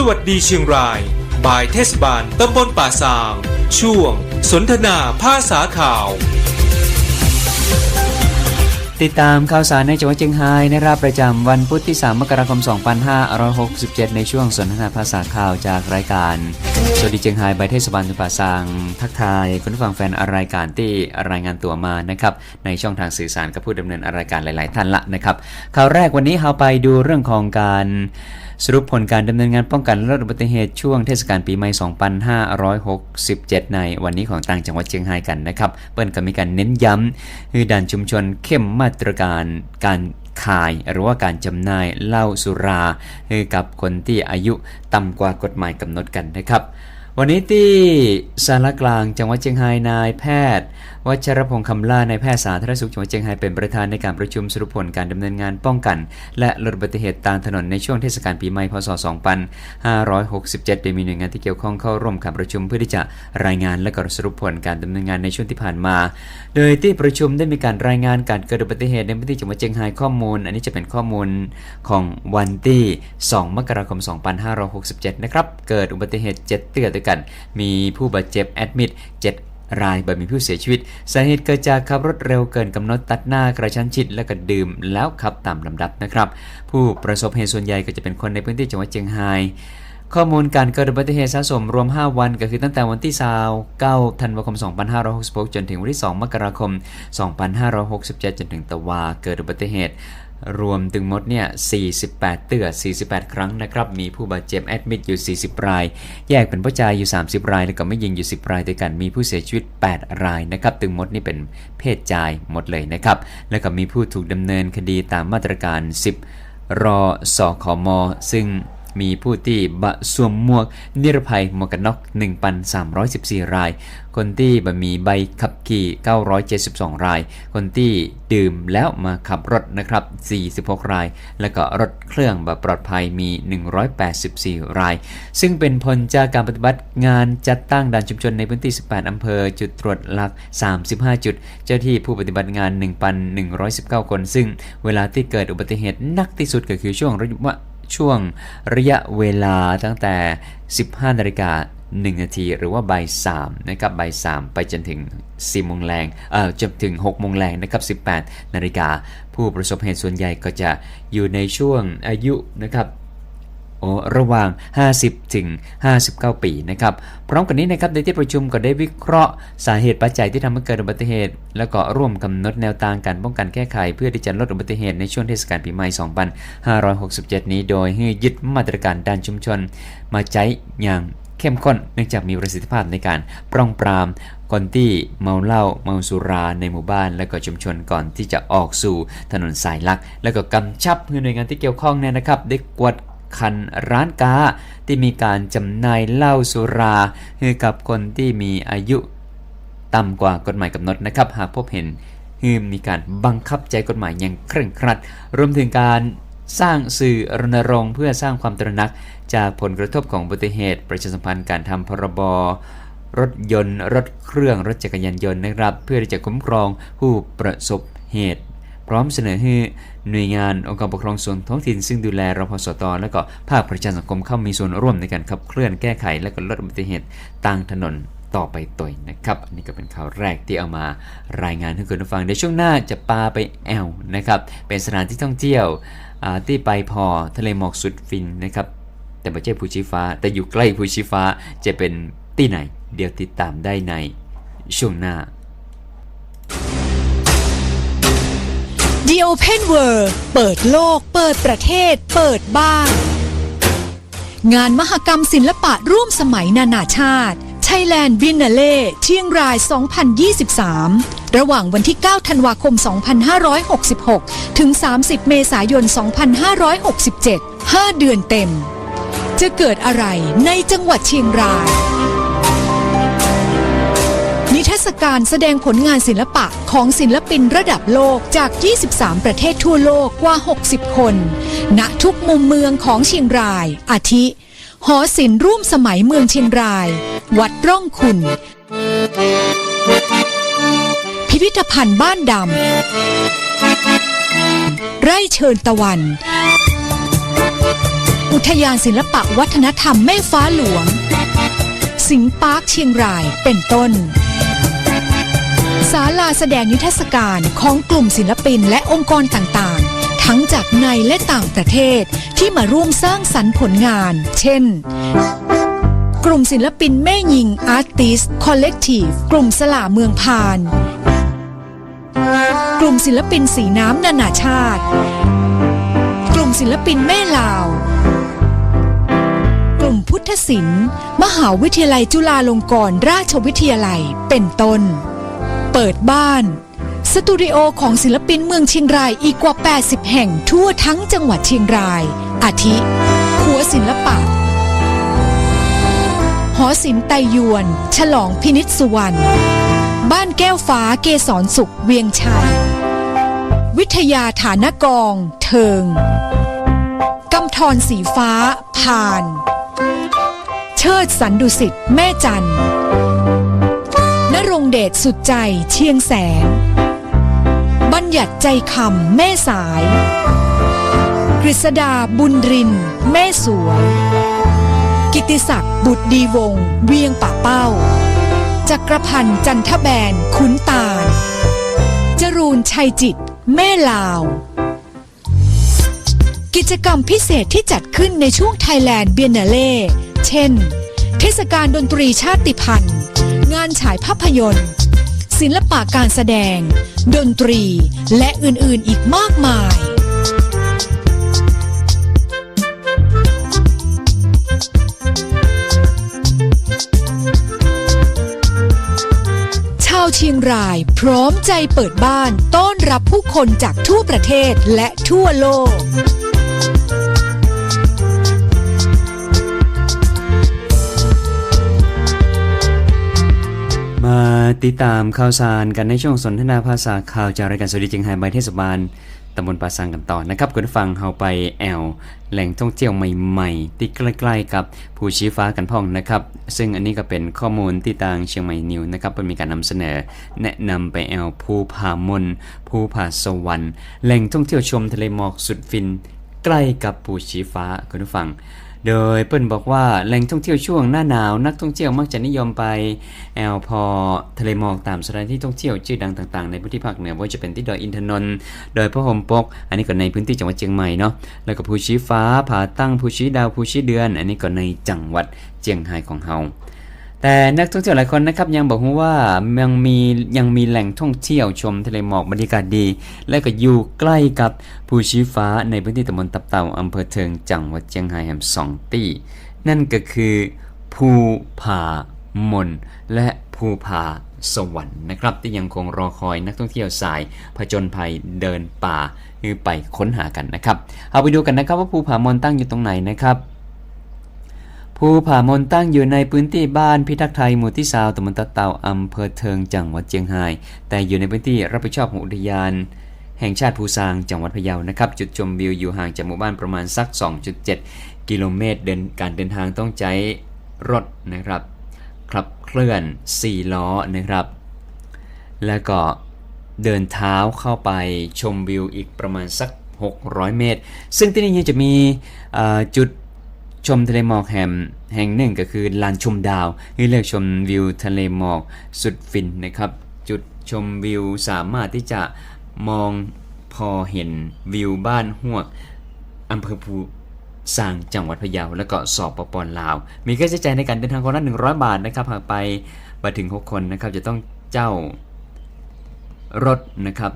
สวัสดีเชียงราย บายเทศบาลตำบลป่าซาง ช่วง สนทนาภาษาข่าว ติดตามข่าวสารในจังหวัดเชียงรายนะครับประจำวันพุธที่ 3 มกราคม 2567 ในช่วงสนทนาภาษาข่าวจากรายการ สวัสดีเชียงรายใบเทศบาลตุปาซาง ทักทายคุณผู้ฟังแฟนรายการที่รายงานตัวมานะครับในช่องทางสื่อสารกับผู้ดำเนินรายการหลาย ๆ ท่านละนะครับข่าวแรกวันนี้เราไปดูเรื่องของการ สรุปผลการดำเนินงานป้องกันและลดอุบัติเหตุช่วงเทศกาลปีใหม่ 2567 ในวันนี้ของต่างจังหวัดเชียงรายกันนะครับ เปิ้นก็มีการเน้นย้ำคือด่านชุมชนเข้มมาตรการการขายหรือว่าการจำหน่ายเหล้าสุราให้กับคนที่อายุต่ำกว่ากฎหมายกำหนดกันนะครับ วันนี้ที่สารกลางจังหวัดเชียงรายนายแพทย์วัชรพงษ์คำล่านายแพทย์สาธารณสุขจังหวัดเชียงรายเป็นประธานในการประชุมสรุปผลการดำเนินงานป้องกัน และลดอุบัติเหตุตามถนนในช่วงเทศกาลปีใหม่พศ 2567 โดยมีหน่วยงานที่เกี่ยวข้องเข้าร่วมการประชุมเพื่อที่จะรายงานและก็สรุปผลการดำเนินงานในช่วงที่ผ่านมา โดยที่ประชุมได้มีการรายงานการเกิดอุบัติเหตุในพื้นที่จังหวัดเชียงรายข้อมูล อันนี้จะเป็นข้อมูลของวันที่ 2 มกราคม 2567 นะครับ เกิดอุบัติเหตุ7เตือด้วยกัน มีผู้บาดเจ็บแอดมิด7 รายบ่มีผู้เสียชีวิต สาเหตุเกิดจากขับรถเร็วเกินกำหนดตัดหน้ากระชั้นชิดและก็ดื่มแล้วขับตามลำดับนะครับ ผู้ประสบเหตุส่วนใหญ่ก็จะเป็นคนในพื้นที่จังหวัดเชียงรายข้อมูลการเกิดอุบัติเหตุสะสมรวม 5 วันก็คือตั้งแต่วันที่29ธันวาคม 2566 จนถึงวันที่ 2 มกราคม 2567 จนถึงตะวาเกิดอุบัติเหตุ รวมถึงหมดเนี่ย 48 เตือ 48 ครั้งนะครับ มีผู้บาดเจ็บแอดมิดอยู่ 40 ราย แยกเป็นผู้ชายอยู่ 30 ราย แล้วก็ไม่ยิงอยู่ 10 รายด้วยกัน มีผู้เสียชีวิต 8 รายนะครับ ตึงหมดนี่เป็นเพศชายหมดเลยนะครับ แล้วก็มีผู้ถูกดำเนินคดีตามมาตรการ 10 รอสอขอมซึ่ง มีผู้ที่บะสวมหมวกนิรภัยหมวกกันน็อก 1,314 ราย คนที่บะมีใบขับขี่ 972 ราย คนที่ดื่มแล้วมาขับรถนะครับ 46 ราย แล้วก็รถเครื่องบบปลอดภัยมี 184 ราย ซึ่งเป็นผลจากการปฏิบัติงานจัดตั้งด่านชุมชนในพื้นที่ 18 อำเภอ จุดตรวจหลัก 35 จุด เจ้าที่ผู้ปฏิบัติงาน 1,119 คน ซึ่งเวลาที่เกิดอุบัติเหตุหนักที่สุดก็คือช่วงระยะ ช่วงระยะเวลาตั้งแต่ 15นาฬิกา1นาทีหรือว่าบ่าย3นะครับบ่าย3ไปจนถึง4โมงแรงเอ่อจนถึง6โมงแรงนะครับ18นาฬิกาผู้ประสบเหตุส่วนใหญ่ก็จะอยู่ในช่วงอายุนะครับ ระหว่าง 50 ถึง 59 ปีนะครับ พร้อมกันนี้นะครับในที่ประชุมก็ได้วิเคราะห์สาเหตุปัจจัยที่ทำให้เกิดอุบัติเหตุ แล้วก็ร่วมกำหนดแนวทางการป้องกันแก้ไข เพื่อที่จะลดอุบัติเหตุในช่วงเทศกาลปีใหม่ 2567 นี้ โดยให้ยึดมาตรการด้านชุมชน มาใช้อย่างเข้มข้นเนื่องจากมีประสิทธิภาพในการปรองปรามคนที่เมาเหล้าเมาสุราในหมู่บ้าน และก็ชุมชนก่อนที่จะออกสู่ถนนสายหลัก แล้วก็กำชับให้หน่วยงานที่เกี่ยวข้องเนี่ยนะครับ ได้กวด คันร้านค้าที่มีการจำหน่ายเหล้าสุราให้กับคนที่มีอายุต่ำกว่ากฎหมายกำหนดนะครับ หากพบเห็นคือมีการบังคับใจกฎหมายอย่างเคร่งครัด รวมถึงการสร้างสื่อรณรงค์เพื่อสร้างความตระหนัก จากผลกระทบของอุบัติเหตุ ประชาสัมพันธ์การทำพรบรถยนต์ รถเครื่องรถจักรยานยนต์นะครับ เพื่อที่จะคุ้มครองผู้ประสบเหตุ พร้อมเสนอให้ หน่วยงานองค์กรปกครองส่วนท้องถิ่นซึ่งดูแลรพสตและก็ภาคประชาสังคมเข้ามีส่วนร่วมในการขับเคลื่อนแก้ไข และก็ลดอุบัติเหตุต่างถนนต่อไปตัวยนะครับ อันนี้ก็เป็นข่าวแรกที่เอามารายงานให้คุณผู้ฟังในช่วงหน้าจะปาไปแอลนะครับ เป็นสถานที่ท่องเที่ยวที่ไปพอทะเลหมอกสุดฟินนะครับ แต่ไม่ใช่ภูชีฟ้า แต่อยู่ใกล้ภูชีฟ้าจะเป็นที่ไหน เดี๋ยวติดตามได้ในช่วงหน้า The Open World เปิดโลก เปิดประเทศ เปิดบ้าน งานมหกรรมศิลปะร่วมสมัยนานาชาติ Thailand Biennale เชียงราย 2023 ระหว่างวันที่ 9 ธันวาคม 2566 ถึง 30 เมษายน 2567 5 เดือนเต็ม จะเกิดอะไรในจังหวัดเชียงราย นิทรรศการแสดงผลงานศิลปะของศิลปินระดับโลกจาก 23 ประเทศทั่วโลกกว่า 60 คน ณ ทุกมุมเมืองของเชียงราย อาทิ หอศิลป์ร่วมสมัยเมืองเชียงราย วัดร่องขุนพิพิธภัณฑ์บ้านดำ ไร่เชิญตะวัน อุทยานศิลปะวัฒนธรรมแม่ฟ้าหลวง สิงปาร์คเชียงรายเป็นต้นาลาแสดงนิทรรศการของกลุ่มศิลปินและองค์กรต่างๆ ทั้งจากในและต่างประเทศที่มาร่วมสร้างสรรค์ผลงาน เช่น กลุ่มศิลปินแม่หญิง Artist Collective กลุ่มสลาเมืองพาน กลุ่มศิลปินสีน้ำนานาชาติ กลุ่มศิลปินแม่ลาว กลุ่มพุทธศิลป์ มหาวิทยาลัยจุฬาลงกรณราชวิทยาลัย เป็นต้น เปิดบ้าน สตูดิโอของศิลปินเมืองเชียงรายอีกกว่า 80 แห่งทั่วทั้งจังหวัดเชียงราย อาทิขัวศิลปะ หอศิลป์ไตยวน ฉลองพินิษสุวรรณ บ้านแก้วฟ้าเกสรสุขเวียงชัย วิทยาฐานกองเทิงกำธรสีฟ้า ผ่าน เชิดสันดุสิตแม่จันทร์ นรงเดชสุดใจเชียงแสน บัญญัติใจคำแม่สาย กฤษดาบุญริน แม่สวย กิติศักดิ์บุตรดีวง เวียงป่าเป้า จักรพันธ์จันทแบนขุนตาล จรูนชัยจิต แม่ลาว กิจกรรมพิเศษที่จัดขึ้นในช่วงไทยแลนด์เบียนนาเล่ เช่น เทศกาลดนตรีชาติพันธุ์ งานฉายภาพยนตร์ ศิลปะการแสดง ดนตรี และอื่นๆอีกมากมาย ชาวเชียงรายพร้อมใจเปิดบ้านต้อนรับผู้คนจากทั่วประเทศและทั่วโลก มาติดตามข่าวสารกันในช่วงสนทนาภาษาข่าวจากรายการสวัสดีเจียงไฮ้ใบเทศบาลตำบลป่าสังกันต่อนะครับคุณฟังเฮาไปแอลแหล่งท่องเที่ยวใหม่ๆ ที่ใกล้ๆกับภูชีฟ้ากันพ่องนะครับ ซึ่งอันนี้ก็เป็นข้อมูลที่ทางเชียงใหม่นิวนะครับเป็นมีการนำเสนอ แนะนำไปแอลภูผามนภูผาสวรรค์แหล่งท่องเที่ยวชมทะเลหมอกสุดฟิน ใกล้กับภูชีฟ้าคุณผู้ฟัง โดยเปิ้นบอกว่าแหล่งท่องเที่ยวช่วงหน้าหนาว นักท่องเที่ยวมักจะนิยมไปแอลพอทะเลหมอกตามสถานที่ท่องเที่ยวชื่อดังต่างๆ ในพื้นที่ภาคเหนือว่าจะเป็นที่ดอยอินทนนท์ดอยพระหมปก อันนี้ก็ในพื้นที่จังหวัดเชียงใหม่เนาะแล้วก็ภูชีฟ้าผาตั้งภูชีดาวภูชีเดือน อันนี้ก็ในจังหวัดเชียงรายของเฮา แต่นักท่องเที่ยวหลายคนนะครับยังบอกว่ายังมียังมีแหล่งท่องเที่ยวชมทะเลหมอกบรรยากาศดี และก็อยู่ใกล้กับภูชีฟ้าในพื้นที่ตำบลตับเต่าอำเภอเทิงจังหวัดเชียงรายแห่งสองที่นั่นก็คือภูผามนและภูผาสวรรค์นะครับ ที่ยังคงรอคอยนักท่องเที่ยวสายผจญภัยเดินป่าคือไปค้นหากันนะครับ เอาไปดูกันนะครับว่าภูผามนตั้งอยู่ตรงไหนนะครับ ภูผามนตั้งอยู่ในพื้นที่บ้านพิทักษ์ไทยหมู่ที่สาวตำบลตะเตาอำเภอเทิงจังหวัดเชียงราย แต่อยู่ในพื้นที่รับผิดชอบของอุทยาน แห่งชาติภูซางจังหวัดพะเยานะครับ จุดชมวิวอยู่ห่างจากหมู่บ้านประมาณสัก 2.7 กิโลเมตรเดินการเดินทางต้องใช้รถนะครับขับเคลื่อน 4 ล้อนะครับ แล้วก็เดินเท้าเข้าไปชมวิวอีกประมาณสัก 600 เมตร ซึ่งที่นี่ยังจะมีจุด ชมทะเลหมอกแห่งแห่งหนึ่งก็คือลานชมดาวที่เรียกชมวิวทะเลหมอกสุดฟินนะครับ จุดชมวิวสามารถที่จะมองพอเห็นวิวบ้านหวกอำเภอภูสร้างจังหวัดพะเยาแล้วก็สอบปปลาว มีค่าใช้จ่ายในการเดินทางคนละ100 บาทนะครับหากไปมาถึง 6 คนนะครับจะต้องเจ้ารถนะครับ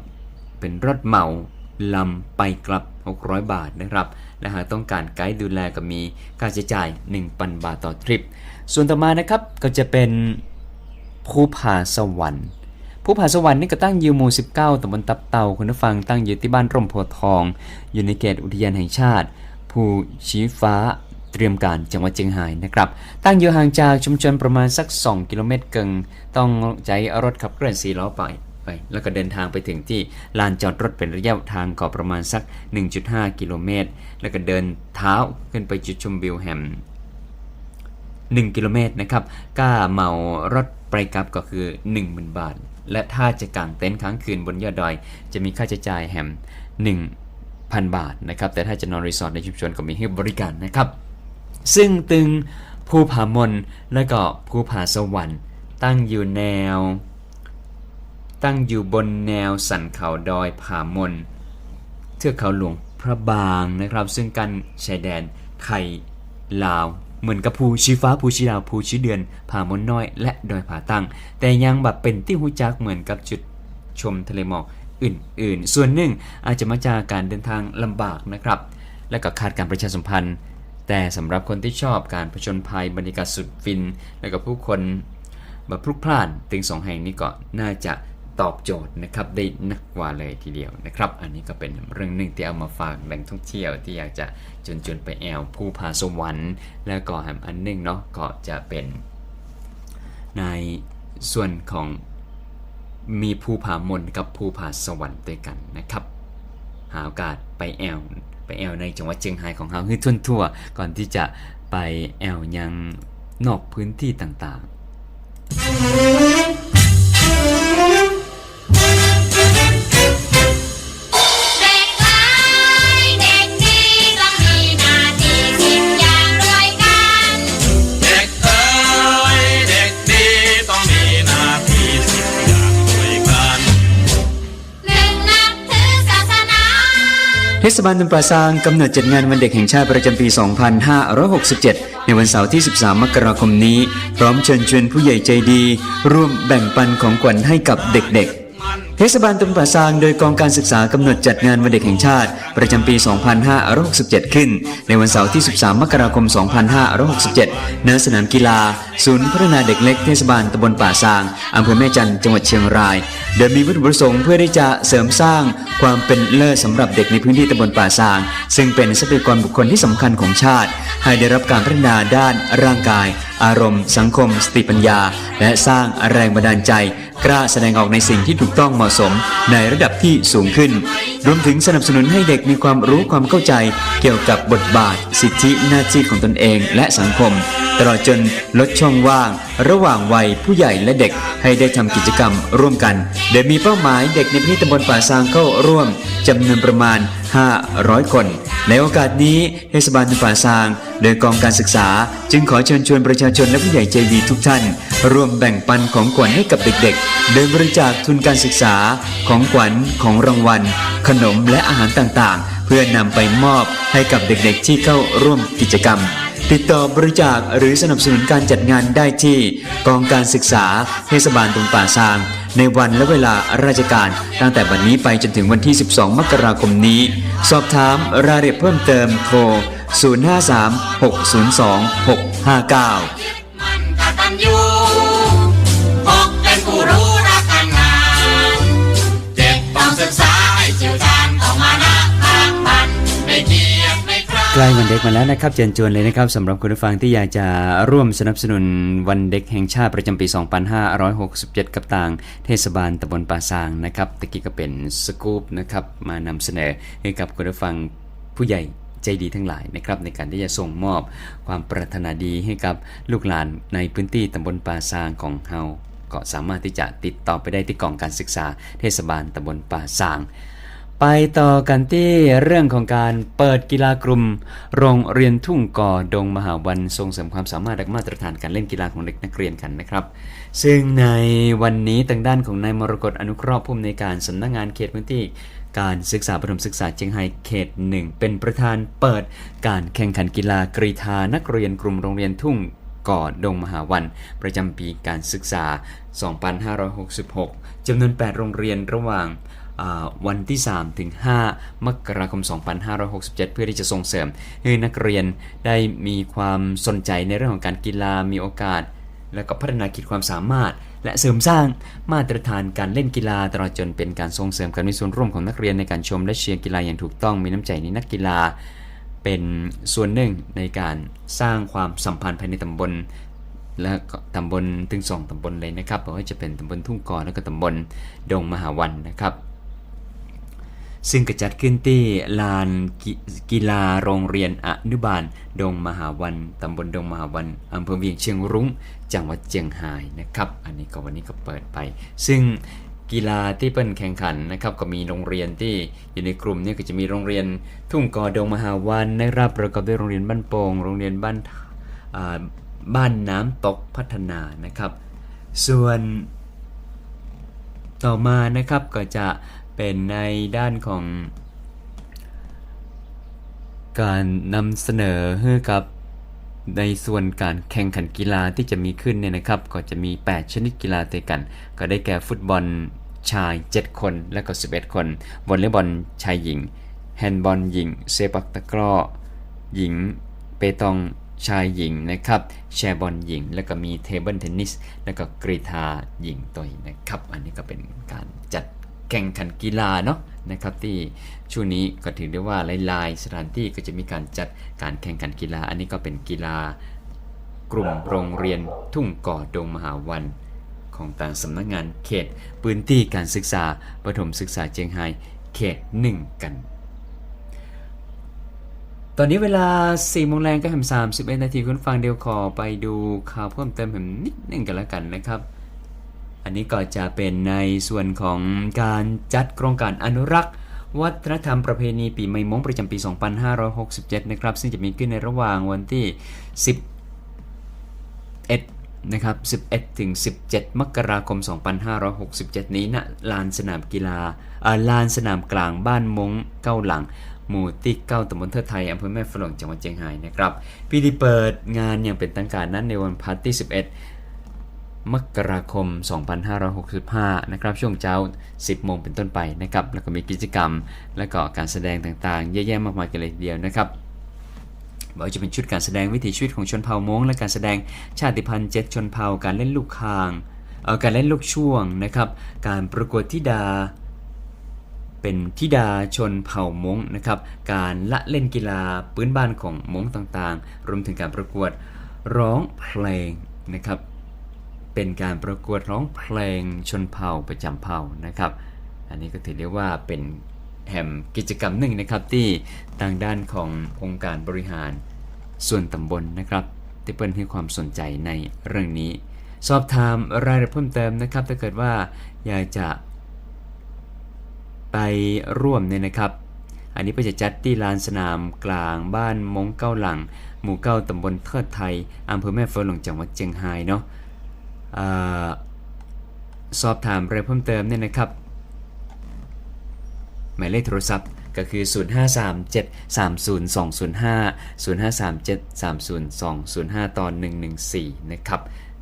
เป็นรถเหมาลำไปกลับ 600 บาทนะครับและหากต้องการไกด์ดูแลก็มีค่าใช้จ่าย 1,000 บาทต่อทริป ส่วนต่อมานะครับก็จะเป็นภูผาสวรรค์ภูผาสวรรค์นี่ก็ตั้งอยู่หมู่ 19ตำบลตับเต่าคุณผู้ฟังตั้งอยู่ที่บ้านร่มโพทอง อยู่ในเขตอุทยานแห่งชาติ ภูชีฟ้าเตรียมการจังหวัดเชียงรายนะครับ ตั้งอยู่ห่างจากชุมชนประมาณสัก 2 กิโลเมตรเกิงต้องใช้รถขับเคลื่อน4ล้อไป ไป แล้วก็เดินทางไปถึงที่ลานจอดรถเป็นระยะทางก็ประมาณสัก 1.5 กิโลเมตร แล้วก็เดินเท้าขึ้นไปจุดชมวิวแห่ง1 กิโลเมตรนะครับก้าเหมารถไปกลับก็คือ 10,000 บาท และถ้าจะกางเต็นท์ค้างคืนบนยอดดอย จะมีค่าใช้จ่ายแห่ง1,000 บาทนะครับ แต่ถ้าจะนอนรีสอร์ทในชุมชนก็มีให้บริการนะครับ ซึ่งตึงภูผามนและก็ภูผาสวรรค์ตั้งอยู่แนว ตั้งอยู่บนแนวสันเขาดอยผามนเทือกเขาหลวงพระบางนะครับ ซึ่งกันชายแดนไทยลาว เหมือนกับภูชีฟ้าภูชีดาวภูชีเดือนผามนน้อย และดอยผาตั้ง แต่ยังแบบเป็นที่หูจักเหมือนกับจุดชมทะเลหมอกอื่นๆ ส่วนหนึ่งอาจจะมาจากการเดินทางลำบากนะครับ และก็ขาดการประชาสัมพันธ์ แต่สำหรับคนที่ชอบการผจญภัยบรรยากาศสุดฟิน และก็ผู้คนแบบพลุกพล่านถึงสองแห่งนี้ก็น่าจะ ตอบโจทย์นะครับได้นักกว่าเลยทีเดียวนะครับ อันนี้ก็เป็นเรื่องหนึ่งที่เอามาฝากแหล่งท่องเที่ยวที่อยากจะจนจนๆไปแอวภูผาสวรรค์แล้วก็แหมอันหนึงเนาะก็จะเป็นในส่วนของมีภูผามนกับภูผาสวรรค์ด้วยกันนะครับ หาโอกาสไปแอลไปแอลในจังหวัดเชียงรายของเราให้ทั่ทั่วๆก่อนที่จะไปแอลยังนอกพื้นที่ต่างๆ ศบาลตำปาซางกำหนดจัดงานวันเด็กแห่งชาติประจำปี 2567 ในวันเสาร์ที่ 13 มกราคมนี้ พร้อมเชิญชวนผู้ใหญ่ใจดี ร่วมแบ่งปันของขวัญให้กับเด็กๆ เทศบาลตำบลป่าซางโดยกองการศึกษากำหนดจัดงานวันเด็กแห่งชาติ ประจำปี 2567 ขึ้น ในวันเสาร์ที่ 13 มกราคม 2567 ณ สนามกีฬา ศูนย์พัฒนาเด็กเล็กเทศบาลตำบลป่าซางอำเภอแม่จันจังหวัดเชียงราย โดยมีวัตถุประสงค์เพื่อที่จะเสริมสร้างความเป็นเลิศสำหรับเด็กในพื้นที่ตำบลป่าซาง ซึ่งเป็นทรัพยากรบุคคลที่สำคัญของชาติ ให้ได้รับการพัฒนาด้านร่างกาย อารมณ์ สังคม สติปัญญา และสร้างแรงบันดาลใจ กล้าแสดงออกในสิ่งที่ถูกต้องเหมาะสมในระดับที่สูงขึ้น รวมถึงสนับสนุนให้เด็กมีความรู้ความเข้าใจเกี่ยวกับบทบาท สิทธิหน้าที่ของตนเองและสังคม ตลอดจนลดช่องว่าง ระหว่างวัยผู้ใหญ่และเด็กให้ได้ทำกิจกรรมร่วมกัน โดยมีเป้าหมายเด็กในพื้นที่ตำบลป่าซางเข้าร่วมจำนวนประมาณ 500 คน ในโอกาสนี้เทศบาลตำบลป่าซาง โดยกองการศึกษา จึงขอเชิญชวนประชาชนและผู้ใหญ่ใจดีทุกท่าน ร่วมแบ่งปันของขวัญให้กับเด็กๆ โดยบริจาคทุนการศึกษาของขวัญของรางวัลขนมและอาหารต่างๆ เพื่อนำไปมอบให้กับเด็กๆที่เข้าร่วมกิจกรรม ติดต่อบริจาคหรือสนับสนุนการจัดงานได้ที่กองการศึกษาเทศบาลตรงป่าซาง ในวันและเวลาราชการ ตั้งแต่วันนี้ไปจนถึงวันที่ 12 มกราคมนี้ สอบถามรายละเอียดเพิ่มเติมโทร 053 602 659 ใกล้วันเด็กมาแล้วนะครับเชิญชวนเลยนะครับสำหรับคุณผู้ฟังที่อยากจะร่วมสนับสนุนวันเด็กแห่งชาติประจำปี 2567 กับต่าง เทศบาลตำบลป่าซางนะครับตะกี้ก็เป็นสกู๊ปนะครับมานำเสนอให้กับคุณผู้ฟังผู้ใหญ่ใจดีทั้งหลายนะครับในการที่จะส่งมอบความปรารถนาดีให้กับลูกหลานในพื้นที่ตำบลป่าซางของเฮาก็สามารถที่จะติดต่อไปได้ที่กองการศึกษา เทศบาลตำบลป่าซาง ไปต่อกันที่เรื่องของการเปิดกีฬากลุ่ม โรงเรียนทุ่งก่อดงมหาวันส่งเสริมความสามารถและมาตรฐานการเล่นกีฬาของเด็กนักเรียนกันนะครับ ซึ่งในวันนี้ทางด้านของนายมรกตอนุเคราะห์ผู้อำนวยการสำนักงานเขตพื้นที่การศึกษาประถมศึกษาเชียงไฮ้เขตหนึ่งเป็นประธานเปิดการแข่งขันกีฬากรีธานักเรียนกลุ่มโรงเรียนทุ่งก่อดงมหาวัน ประจำปีการศึกษา 2566 จำนวน 8 โรงเรียนระหว่าง วันที่ 3 ถึง 5 มกราคม 2567 เพื่อที่จะส่งเสริมให้นักเรียนได้มีความสนใจในเรื่องของการกีฬามีโอกาส และก็พัฒนาขีดความสามารถ และเสริมสร้างมาตรฐานการเล่นกีฬาตลอดจนเป็นการส่งเสริมการมีส่วนร่วมของนักเรียนในการชมและเชียร์กีฬาอย่างถูกต้องมีน้ำใจในนักกีฬา เป็นส่วนหนึ่งในการสร้างความสัมพันธ์ภายในตำบลและก็ตำบลถึงสองตำบลเลยนะครับไม่ว่าจะเป็นตำบลทุ่งกอและก็ตำบลดงมหาวันนะครับ ซึ่งกระจัดขึ้นที่ลานกีฬาโรงเรียนอนุบาล ดงมหาวันตำบลดงมหาวันอำเภอเวียงเชียงรุ้ง จังหวัดเชียงรายนะครับ อันนี้ก็วันนี้ก็เปิดไป ซึ่งกีฬาที่เปิ้นแข่งขันนะครับก็มีโรงเรียนที่อยู่ในกลุ่มนี่ก็จะมีโรงเรียนทุ่งกอดงมหาวันนะครับประกอบด้วยโรงเรียนบ้านโป่งโรงเรียนบ้านบ้านน้ำตกพัฒนานะครับ ส่วนต่อมานะครับก็จะ เป็นในด้านของ การนำเสนอให้กับในส่วนการแข่งขันกีฬาที่จะมีขึ้นเนี่ยนะครับ ก็จะมี 8 ชนิดกีฬาเตะกัน ก็ได้แก่ฟุตบอลชาย 7 คน และก็ 11 คนวอลเลย์บอลชายหญิง แฮนด์บอลหญิง เซปักตะกร้อหญิง เปตองชายหญิงนะครับ แชร์บอลหญิง แล้วก็มีเทเบิลเทนนิส แล้วก็กรีธาหญิงตัวนะครับ อันนี้ก็เป็นการจัด แข่งขันกีฬาเนาะนะครับที่ช่วงนี้ก็ถือได้ว่าหลายๆสถานที่ก็จะมีการจัดการแข่งขันกีฬา อันนี้ก็เป็นกีฬากลุ่มโรงเรียนทุ่งก่อดงมหาวันของต่างสำนักงานเขตพื้นที่การศึกษาประถมศึกษาเจียงไฮ้เขตหนึ่งกัน ตอนนี้เวลา4โมงแรงก็แหม31 นาทีคุณฟังเดียวขอไปดูข่าวเพิ่มเติมแหมนิดนึงกันแล้วกันนะครับ อันนี้ก็จะเป็นในส่วนของการจัดโครงการอนุรักษ์วัฒนธรรมประเพณีปีใหม่มงประจำปี 2567 นะครับ ซึ่งจะมีขึ้นในระหว่างวันที่ 11 นะครับ 11 ถึง 17 มกราคม 2567 นี้ณลานสนามกีฬาลานสนามกลางบ้านมงเก้าหลัง หมู่ที่เก้าตำบลเทิดไทยอำเภอแม่ฝรั่งจังหวัดเชียงรายนะครับพิธีเปิดงานอย่างเป็นทางการนั้นในวันพัที่ 11 มกราคม 2565 นะครับ ช่วงเช้า 10 โมงเป็นต้นไปนะครับ แล้วก็มีกิจกรรม และก็การแสดงต่างๆ เยอะแยะมากมายกันเลยทีเดียวนะครับบอกว่าจะเป็นชุดการแสดงวิถีชีวิตของชนเผ่ามงและการแสดงชาติพันธุ์เจ็ดชนเผ่า การเล่นลูกคางเออการเล่นลูกช่วงนะครับ การประกวดธิดา เป็นธิดาชนเผ่ามงนะครับ การละเล่นกีฬาพื้นบ้านของมงต่างๆ รวมถึงการประกวดร้องเพลงนะครับ เป็นการประกวดร้องเพลงชนเผ่าประจำเผ่านะครับ อันนี้ก็ถือได้ว่าเป็นแห่มกิจกรรมหนึ่งนะครับที่ทางด้านขององค์การบริหารส่วนตำบลนะครับที่เปิ้ลให้ความสนใจในเรื่องนี้ สอบถามรายละเอียดเพิ่มเติมนะครับ ถ้าเกิดว่าอยากจะไปร่วมเนี่ยนะครับ อันนี้ก็จะจัดที่ลานสนามกลางบ้านมงเก้าหลัง หมู่เก้าตำบลเทิดไทยอำเภอแม่เฟืองหลงจังหวัดเชียงรายเนาะ สอบถามอะไรเพิ่มเติมเนี่ยนะครับ หมายเลขโทรศัพท์ก็คือ 0537302205 0537302205 ตอน 114 นะครับ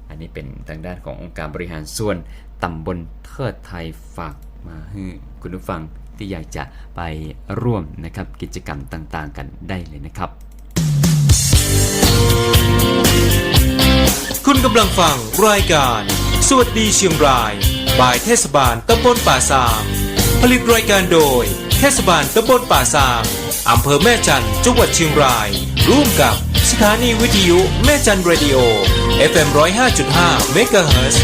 อันนี้เป็นทางด้านขององค์การบริหารส่วนตำบลเทิดไทยฝากมาให้คุณผู้ฟังที่อยากจะไปร่วมนะครับกิจกรรมต่างๆกันได้เลยนะครับ คุณกำลังฟังรายการ สวัสดีเชียงราย บายเทศบาลตำบลป่าซาง ผลิตรายการโดย เทศบาลตำบลป่าซางอำเภอแม่จันจังหวัดเชียงราย ร่วมกับสถานีวิทยุแม่จันทร์เรดิโอ FM 105.5เมกะเฮิรตซ์